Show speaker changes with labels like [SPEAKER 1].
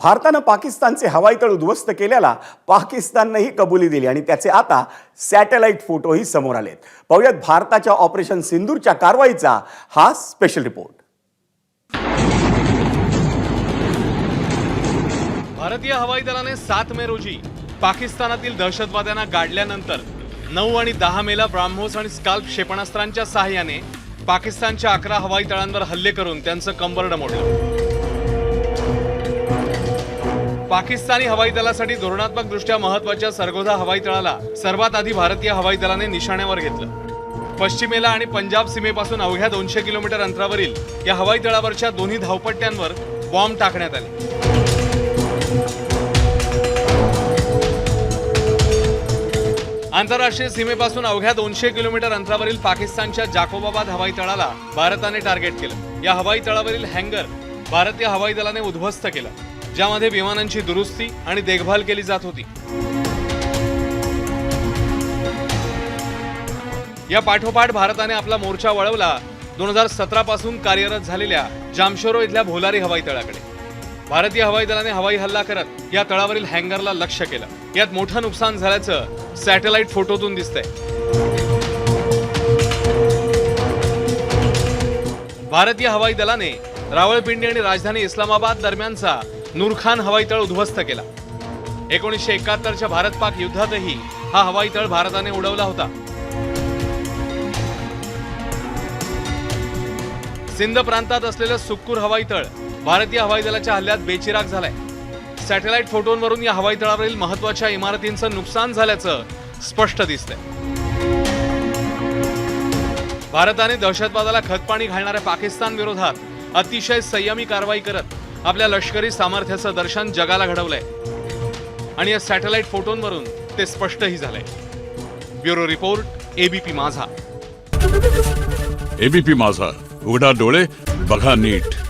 [SPEAKER 1] भारतानं पाकिस्तानचे हवाई तळ उद्ध्वस्त केल्याला पाकिस्ताननंही कबुली दिली आणि त्याचे आता सॅटेलाइट फोटोही समोर आलेत. पाहुयात भारताच्या ऑपरेशन सिंदूरच्या कारवाईचा हा स्पेशल रिपोर्ट
[SPEAKER 2] भारतीय हवाई दलाने सात मे रोजी पाकिस्तानातील दहशतवाद्यांना गाडल्यानंतर नऊ आणि दहा मेला ब्राह्मोस आणि स्काल्प क्षेपणास्त्रांच्या सहाय्याने पाकिस्तानच्या अकरा हवाई तळांवर हल्ले करून त्यांचं कंबर मोडलं. पाकिस्तानी हवाई दलासाठी धोरणात्मक दृष्ट्या महत्त्वाच्या सरगोधा हवाई तळाला सर्वात आधी भारतीय हवाई दलाने निशाण्यावर घेतलं. पश्चिमेला आणि पंजाब सीमेपासून अवघ्या दोनशे किलोमीटर अंतरावरील या हवाई तळावरच्या दोन्ही धावपट्ट्यांवर बॉम्ब टाकण्यात आले. आंतरराष्ट्रीय सीमेपासून अवघ्या दोनशे किलोमीटर अंतरावरील पाकिस्तानच्या जाकोबाबाद हवाई तळाला भारताने टार्गेट केलं. या हवाई तळावरील हँगर भारतीय हवाई दलाने उद्ध्वस्त केलं. ज्यामध्ये विमानांची दुरुस्ती आणि देखभाल केली जात होती. या पाठोपाठ भारताने आपला मोर्चा वळवला. दोन हजार सतरा पासून कार्यरत झालेल्या जामशोरो इथल्या भोलारी हवाई तळाकडे. भारतीय हवाई दलाने हवाई हल्ला करत या तळावरील हँगरला लक्ष्य केलं. यात मोठं नुकसान झाल्याचं सॅटेलाइट फोटोतून दिसतंय. भारतीय हवाई दलाने रावळपिंडी आणि राजधानी इस्लामाबाद दरम्यानचा नूरखान हवाई तळ उद्ध्वस्त केला. एकोणीसशे एकाहत्तरच्या भारत पाक युद्धातही हा हवाई तळ भारताने उडवला होता. सिंध प्रांतात असलेलं सुक्कूर हवाई तळ भारतीय हवाई दलाच्या हल्ल्यात बेचिराग झालाय. सॅटेलाइट फोटोंवरून या हवाई तळावरील महत्त्वाच्या इमारतींचं नुकसान झाल्याचं स्पष्ट दिसतंय. भारताने दहशतवादाला खतपाणी घालणाऱ्या पाकिस्तान विरोधात अतिशय संयमी कारवाई करत आपल्या लष्करी सामर्थ्याचं दर्शन जगाला घडवलंय. आणि या सॅटेलाइट फोटोंवरून ते स्पष्टही झालंय. Bureau report ABP Majha.
[SPEAKER 3] ABP Majha. उघडा डोळे बघा नीट.